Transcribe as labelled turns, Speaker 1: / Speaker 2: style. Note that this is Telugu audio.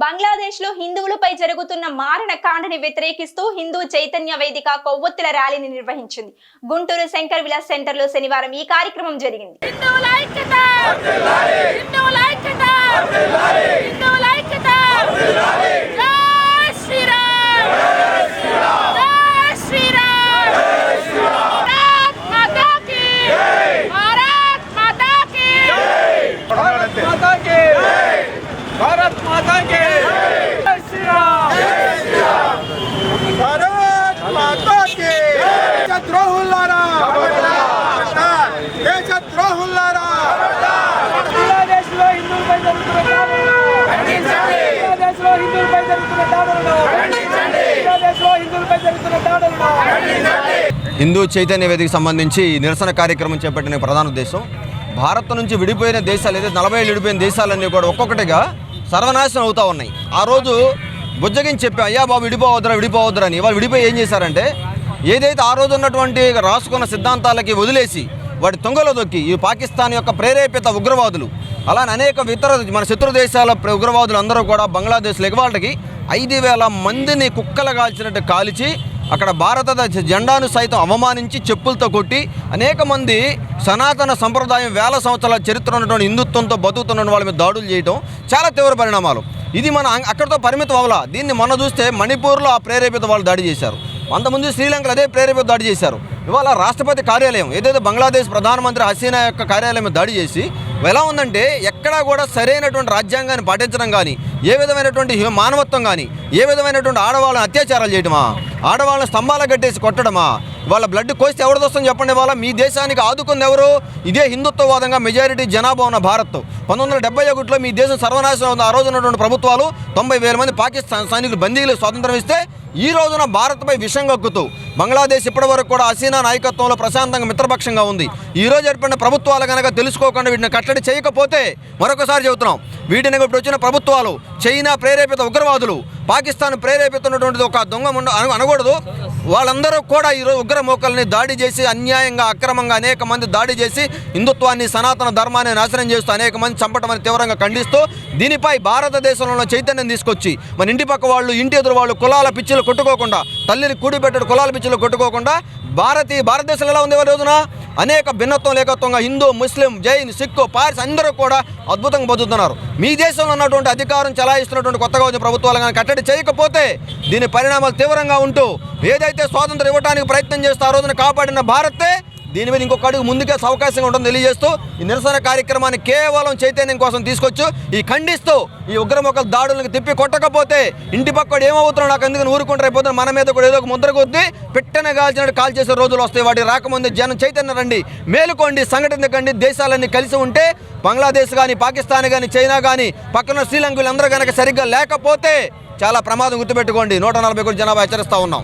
Speaker 1: బంగ్లాదేశ్లో హిందువులపై జరుగుతున్న మారణ కాండని వ్యతిరేకిస్తూ హిందూ చైతన్య వేదిక కొవ్వొత్తుల ర్యాలీని నిర్వహించింది. గుంటూరు శంకర్ విలాస్ సెంటర్లో శనివారం ఈ కార్యక్రమం జరిగింది.
Speaker 2: హిందూ చైతన్య వేదికకి సంబంధించి నిరసన కార్యక్రమం చేపట్టిన ప్రధాన ఉద్దేశం భారత్ నుంచి విడిపోయిన దేశాలు ఏదైతే నలభై ఏళ్ళు విడిపోయిన దేశాలన్నీ కూడా ఒక్కొక్కటిగా సర్వనాశనం అవుతూ ఉన్నాయి. ఆ రోజు బుజ్జగించి చెప్పి అయ్యా బాబు విడిపోవద్దురా విడిపోవద్దురా అని. వాళ్ళు విడిపోయి ఏం చేశారంటే ఏదైతే ఆ రోజు ఉన్నటువంటి రాసుకున్న సిద్ధాంతాలకి వదిలేసి వాటి తొంగలో దొక్కి ఈ పాకిస్తాన్ యొక్క ప్రేరేపిత ఉగ్రవాదులు అలానే అనేక ఇతర మన శత్రు దేశాల ప్ర- ఉగ్రవాదులు అందరూ కూడా బంగ్లాదేశ్ ఎగవాళ్ళకి ఐదు వేల మందిని కుక్కలు కాల్చినట్టు కాల్చి అక్కడ భారతదేశ జెండాను సైతం అవమానించి చెప్పులతో కొట్టి అనేక మంది సనాతన సంప్రదాయం వేల సంవత్సరాల చరిత్ర ఉన్నటువంటి హిందుత్వంతో బతుకుతున్న వాళ్ళ మీద దాడులు చేయడం చాలా తీవ్ర పరిణామాలు. ఇది మన అక్కడితో పరిమితం అవలా. దీన్ని మొన్న చూస్తే మణిపూర్లో ఆ ప్రేరేపిత వాళ్ళు దాడి చేశారు. అంతకుముందు శ్రీలంకలో అదే ప్రేరేపిత దాడి చేశారు. ఇవాళ రాష్ట్రపతి కార్యాలయం ఏదైతే బంగ్లాదేశ్ ప్రధానమంత్రి హసీనా యొక్క కార్యాలయం దాడి చేసి ఎలా ఉందంటే ఎక్కడా కూడా సరైనటువంటి రాజ్యాంగాన్ని పాటించడం కానీ ఏ విధమైనటువంటి మానవత్వం కానీ ఏ విధమైనటువంటి ఆడవాళ్ళని అత్యాచారాలు చేయడమా ఆడవాళ్ళని స్తంభాలు కట్టేసి కొట్టడమా? వాళ్ళ బ్లడ్ కోస్తే ఎవరిది వస్తుంది చెప్పండి వాళ్ళ మీ దేశానికి ఆదుకుంది ఎవరు? ఇదే హిందుత్వవాదంగా మెజారిటీ జనాభా ఉన్న భారత్. పంతొమ్మిది వందల డెబ్బై ఒకటిలో మీ దేశం సర్వనాశనం ఆ రోజు ఉన్నటువంటి ప్రభుత్వాలు తొంభై వేల మంది పాకిస్తాన్ సైనికులు బందీలు స్వాతంత్రం ఇస్తే ఈ రోజున భారత్పై విషం గక్కుతూ బంగ్లాదేశ్ ఇప్పటి వరకు కూడా హసీనా నాయకత్వంలో ప్రశాంతంగా మిత్రపక్షంగా ఉంది. ఈ రోజు ఏర్పడిన ప్రభుత్వాలు కనుక తెలుసుకోకుండా వీటిని కట్టడి చేయకపోతే మరొకసారి చెబుతున్నాం. వీటిని ఇప్పుడు వచ్చిన ప్రభుత్వాలు చైనా ప్రేరేపిత ఉగ్రవాదులు పాకిస్తాన్ ప్రేరేపితున్నటువంటిది ఒక దొంగ అన- అనకూడదు. వాళ్ళందరూ కూడా ఈరోజు ఉగ్ర మోకల్ని దాడి చేసి అన్యాయంగా అక్రమంగా అనేక మంది దాడి చేసి హిందుత్వాన్ని సనాతన ధర్మాన్ని నాశనం చేస్తూ అనేక మంది చంపటం అని తీవ్రంగా ఖండిస్తూ దీనిపై భారతదేశంలో చైతన్యం తీసుకొచ్చి మన ఇంటి పక్క వాళ్ళు ఇంటి ఎదురు వాళ్ళు కులాల పిచ్చిలు కొట్టుకోకుండా తల్లిని కూడిపెట్టడు కులాల పిచ్చిలు కొట్టుకోకుండా భారతీయ భారతదేశంలో ఎలా ఉంది ఈ రోజున? అనేక భిన్నత్వం లేకత్వంగా హిందూ ముస్లిం జైన్ సిక్కు పార్స్ అందరూ కూడా అద్భుతంగా బతుకుతున్నారు. మీ దేశంలో ఉన్నటువంటి అధికారం చలాయిస్తున్నటువంటి కొత్తగా వచ్చిన ప్రభుత్వాలు కానీ కట్టడి చేయకపోతే దీని పరిణామాలు తీవ్రంగా ఉంటూ ఏదైతే స్వాతంత్రం ఇవ్వడానికి ప్రయత్నం చేస్తే ఆ రోజున కాపాడిన భారతే దీని మీద ఇంకొక అడుగు ముందుకే అవకాశంగా ఉంటుందని తెలియజేస్తూ ఈ నిరసన కార్యక్రమాన్ని కేవలం చైతన్యం కోసం తీసుకొచ్చు ఈ ఖండిస్తూ ఈ ఉగ్రమొక్కల దాడులకు తిప్పి కొట్టకపోతే ఇంటి పక్కడు ఏమవుతున్నాడు నాకు ఎందుకు ఊరుకుంటారు అయిపోతుంది మన మీద కూడా ఏదో ఒక ముద్ర కొద్ది పెట్టెన కాల్చినట్టు కాల్ చేసే రోజులు వస్తాయి. వాటి రాకముందే జనం చైతన్య రండి. మేలుకోండి సంఘటన కండి దేశాలన్నీ కలిసి ఉంటే బంగ్లాదేశ్ కానీ పాకిస్తాన్ కానీ చైనా కానీ పక్కన శ్రీలంకలు అందరూ కనుక సరిగ్గా లేకపోతే చాలా ప్రమాదం గుర్తుపెట్టుకోండి. నూట నలభై కోట్ల జనాభా హెచ్చరిస్తూ ఉన్నాం.